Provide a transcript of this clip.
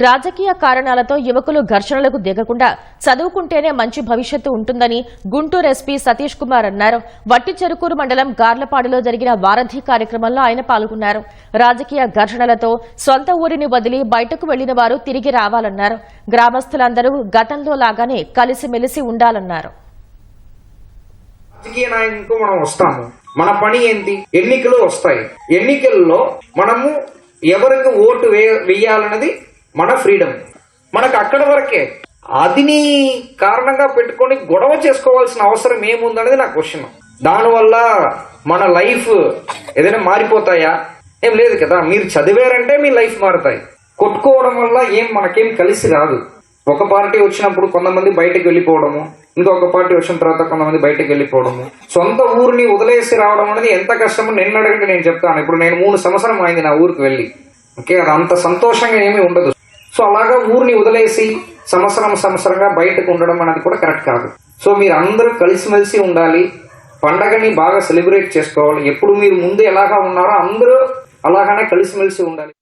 రాజకీయ కారణాలతో యువకులు ఘర్షణలకు దిగకుండా చదువుకుంటేనే మంచి భవిష్యత్తు ఉంటుందని గుంటూరు ఎస్పీ సతీష్ కుమార్ అన్నారు. వట్టి చెరుకూరు మండలం గార్లపాడులో జరిగిన వారధి కార్యక్రమంలో ఆయన పాల్గొన్నారు. రాజకీయ ఘర్షణలతో సొంత ఊరిని వదిలి బయటకు వెళ్ళిన వారు తిరిగి రావాలన్నారు. గ్రామస్తులందరూ గతంలో లాగానే కలిసిమెలిసి ఉండాలన్నారు. రాజకీయ నాయకులకు మనం వస్తాము. మన పని ఏంటి? ఎన్నికలు వస్తాయి. ఎన్నికల్లో మనము ఎవరికి ఓటు వేయాలన్నది మన ఫ్రీడమ్ మనకు అక్కడ వరకే. అదిని కారణంగా పెట్టుకొని గొడవ చేసుకోవాల్సిన అవసరం ఏముందనేది నా క్వశ్చన్ దానివల్ల మన లైఫ్ ఏదైనా మారిపోతాయా? ఏం లేదు కదా. మీరు చదివారంటే మీ లైఫ్ మారుతాయి. కొట్టుకోవడం వల్ల ఏం మనకేం కలిసి రాదు. ఒక పార్టీ వచ్చినప్పుడు కొంతమంది బయటకు వెళ్ళిపోవడము ఇంకొక పార్టీ వచ్చిన తర్వాత కొంతమంది బయటకు వెళ్ళిపోవడము. సొంత ఊరిని వదిలేసి రావడం అనేది ఎంత కష్టమో నిన్న అడగండి నేను చెప్తాను. ఇప్పుడు నేను మూడు సంవత్సరం అయింది నా ఊరికి వెళ్ళి. ఓకే? అది అంత సంతోషంగా ఏమీ ఉండదు. సో అలాగా ఊరిని వదిలేసి సంవత్సరం సంవత్సరంగా బయటకు ఉండడం అనేది కూడా కరెక్ట్ కాదు. సో మీరు అందరూ కలిసిమెలిసి ఉండాలి. పండగని బాగా సెలబ్రేట్ చేసుకోవాలి. ఎప్పుడు మీరు ముందు ఎలాగా ఉన్నారో అందరూ అలాగానే కలిసిమెలిసి ఉండాలి.